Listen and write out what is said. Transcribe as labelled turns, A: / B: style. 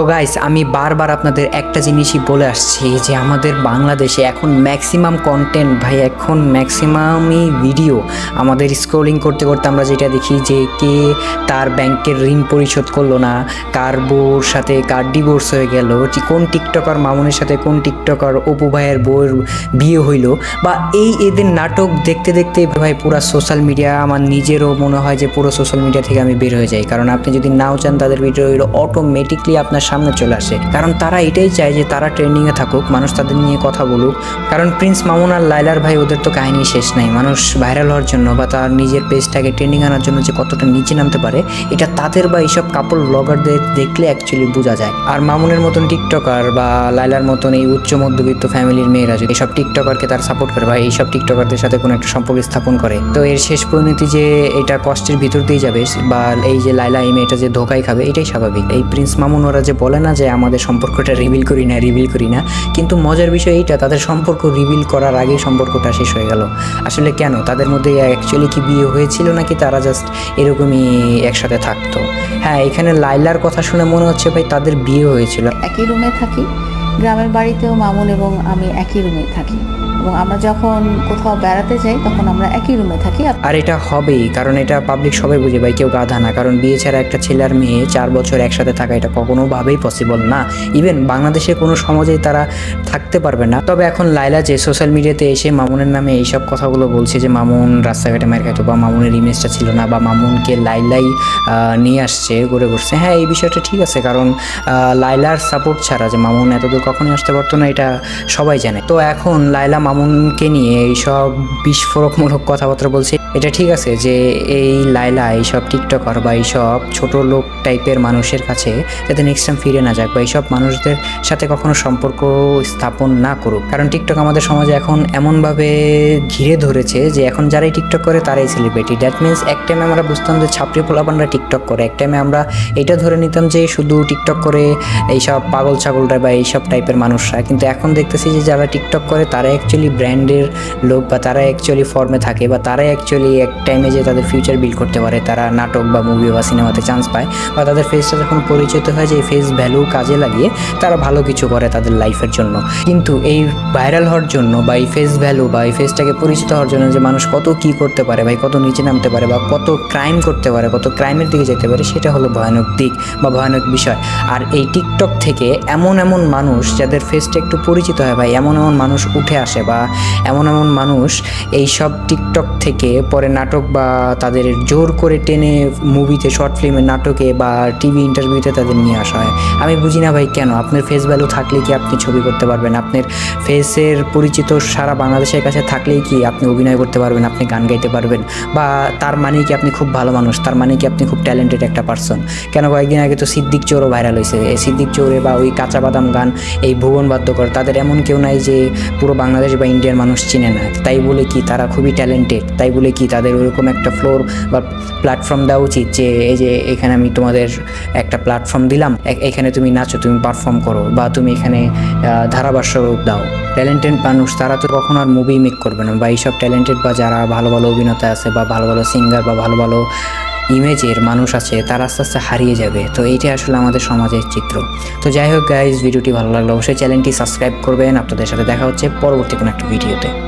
A: তো গাইস আমি বারবার আপনাদের একটা জিনিসই বলে আসছি যে আমাদের বাংলাদেশে এখন ম্যাক্সিমাম কন্টেন্ট ভাই, এখন ম্যাক্সিমামই ভিডিও আমাদের স্ক্রোলিং করতে করতে আমরা যেটা দেখি যে কে তার ব্যাংকের ঋণ পরিশোধ করল না, কার বউর সাথে কার ডিভোর্স হয়ে গেল কোন টিকটকার মামুনের সাথে কোন টিকটকার অপু ভাইয়ের বউয়ের বিয়ে হইল, বা এই এদের নাটক দেখতে দেখতে ভাই পুরো সোশ্যাল মিডিয়া আমার নিজেরও মনে হয় যে পুরো সোশ্যাল মিডিয়া থেকে আমি বের হয়ে যাই। কারণ আপনি যদি নাও চান, তাদের ভিডিও অটোমেটিকলি আপনার সামনে চলে আসে। কারণ তারা এটাই চায় যে তারা ট্রেন্ডিংয়ে থাকুক, মানুষ তাদের নিয়ে কথা বলুক। কারণ প্রিন্স মামুন আর লাইলার ভাই, ওদের তো কাহিনী শেষ নাই। মানুষ ভাইরাল হওয়ার জন্য বা তার নিজের পেজটাকে ট্রেন্ডিং আনার জন্য যে কতটা নিচে নামতে পারে, এটা তাদের বা এইসব কাপড় ব্লগারদের দেখলে অ্যাকচুয়ালি বোঝা যায়। আর মামুনের মতন টিকটকার বা লাইলার মতন এই উচ্চ মধ্যবিত্ত ফ্যামিলির মেয়েরা যদি এইসব টিকটকারকে তার সাপোর্ট করে বা এইসব টিকটকারদের সাথে কোনো একটা সম্পর্ক স্থাপন করে, তো এর শেষ পরিণতি যে এটা কষ্টের ভিতর দিয়ে যাবে বা এই যে লাইলা এই মেয়েটা যে ধোকাই খাবে, এটাই স্বাভাবিক। এই প্রিন্স মামুন, ওরা যে বলে না যে আমাদের সম্পর্কটা রিভিল করি না রিভিল করি না। কিন্তু মজার বিষয় এইটা, তাদের সম্পর্ক রিভিল করার আগেই সম্পর্কটা শেষ হয়ে গেল। আসলে কেন? তাদের মধ্যে অ্যাকচুয়ালি কি বিয়ে হয়েছিল নাকি তারা জাস্ট এরকমই একসাথে থাকতো? হ্যাঁ এখানে লাইলার কথা শুনে মনে হচ্ছে ভাই তাদের বিয়ে হয়েছিল।
B: একই রুমে থাকি, গ্রামের বাড়িতেও মামুন এবং আমি একই রুমে থাকি। এবং আমরা যখন কোথাও বেড়াতে যাই, তখন আমরা একই রুমে থাকি। আর
A: এটা হবেই, কারণ এটা পাবলিক সবাই বুঝে ভাই, কেউ গাধা না। কারণ বিয়ে ছাড়া একটা ছেলে আর মেয়ে চার বছর একসাথে থাকা এটা কখনোভাবেই পসিবল না। ইভেন বাংলাদেশে কোনো সমাজেই তারা থাকতে পারবে না। তবে এখন লাইলা যে সোশ্যাল মিডিয়াতে এসে মামুনের নামে এইসব কথাগুলো বলছে যে, মামুন রাস্তাঘাটে মার খাইতো বা মামুনের ইমেজটা ছিল না বা মামুনকে লাইলাই নিয়ে আসছে, ঘুরে ঘুরছে। হ্যাঁ এই বিষয়টা ঠিক আছে, কারণ লাইলার সাপোর্ট ছাড়া যে মামুন এতদূর কখনোই আসতে পারতো না, এটা সবাই জানে। তো এখন লাইলা মামুনকে নিয়ে এইসব বিস্ফোরকমূলক কথাবার্তা বলছে। এটা ঠিক আছে যে এই লাইলা এইসব টিকটকার বা এইসব ছোট লোক টাইপের মানুষের কাছে যাতে নেক্সট টাইম ফিরে না যাক বা এইসব মানুষদের সাথে কখনো সম্পর্ক স্থাপন না করুক। কারণ টিকটক আমাদের সমাজে এখন এমনভাবে ঘিরে ধরেছে যে এখন যারাই টিকটক করে তারাই সেলিব্রিটি দ্যাট মিনস এক টাইমে আমরা বুঝতাম যে ছাপড়ি পোলাপানরা টিকটক করে, এক টাইমে আমরা এটা ধরে নিতাম যে শুধু টিকটক করে এইসব পাগল ছাগলরা বা এইসব টাইপের মানুষরা। কিন্তু এখন দেখতেছি যে যারা টিকটক করে তারা অ্যাকচুয়ালি ব্র্যান্ডের লোক বা তারা অ্যাকচুয়ালি ফর্মে থাকে বা তারা অ্যাকচুয়ালি এক টাইমে যে তাদের ফিউচার বিল্ড করতে পারে, তারা নাটক বা মুভি বা সিনেমাতে চান্স পায় বা তাদের ফেসটা যখন পরিচিত হয় যে এই ফেস ভ্যালু কাজে লাগিয়ে তারা ভালো কিছু করে তাদের লাইফের জন্য। কিন্তু এই ভাইরাল হওয়ার জন্য বা এই ফেস ভ্যালু বা এই ফেসটাকে পরিচিত হওয়ার জন্য যে মানুষ কত কি করতে পারে ভাই কত নিচে নামতে পারে বা কত ক্রাইম করতে পারে, কত ক্রাইমের দিকে যেতে পারে, সেটা হলো ভয়ানক দিক বা ভয়ানক বিষয়। আর এই টিকটক থেকে এমন এমন মানুষ যাদের ফেসটা একটু পরিচিত হয় ভাই এমন এমন মানুষ উঠে আসে বা এমন এমন মানুষ এই সব টিকটক থেকে পরে নাটক বা তাদের জোর করে টেনে মুভিতে, শর্ট ফিল্মের নাটকে বা টিভি ইন্টারভিউতে তাদের নিয়ে আসা হয়। আমি বুঝি না ভাই কেন? আপনার ফেস ভ্যালু থাকলে কি আপনি ছবি করতে পারবেন? আপনার ফেসের পরিচিত সারা বাংলাদেশের কাছে থাকলেই কি আপনি অভিনয় করতে পারবেন, আপনি গান গাইতে পারবেন? বা তার মানে কি আপনি খুব ভালো মানুষ? তার মানে কি আপনি খুব ট্যালেন্টেড একটা পার্সন কেন কয়েকদিন আগে তো সিদ্দিক চোরও ভাইরাল হয়েছে এই সিদ্দিক চোরে বা ওই কাঁচা বাদাম গান, এই ভুবন বাদ্যকর, তাদের এমন কেউ নাই যে পুরো বাংলাদেশ বা ইন্ডিয়ার মানুষ চিনে না। তাই বলে কি তারা খুবই ট্যালেন্টেড তাই বলে কি তাদের ওরকম একটা ফ্লোর বা প্ল্যাটফর্ম দেওয়া উচিত যে, এই যে এখানে আমি তোমাদের একটা প্ল্যাটফর্ম দিলাম এখানে তুমি নাচো, তুমি পারফর্ম করো বা তুমি এখানে ধারাভাষ্য দাও। ট্যালেন্টেড মানুষ তারা তো কখনো আর মুভি মেক করবে না বা এইসব ট্যালেন্টেড বা যারা ভালো ভালো অভিনেতা আছে বা ভালো ভালো সিঙ্গার বা ভালো ভালো ইমেজের মানুষ আছে, তারা আস্তে আস্তে হারিয়ে যাবে। তো এইটাই আসলে আমাদের সমাজের চিত্র। তো যাই হোক গাইজ ভিডিওটি ভালো লাগল অবশ্যই চ্যানেলটি সাবস্ক্রাইব করবেন। আপনাদের সাথে দেখা হচ্ছে পরবর্তী কোনো একটা ভিডিওতে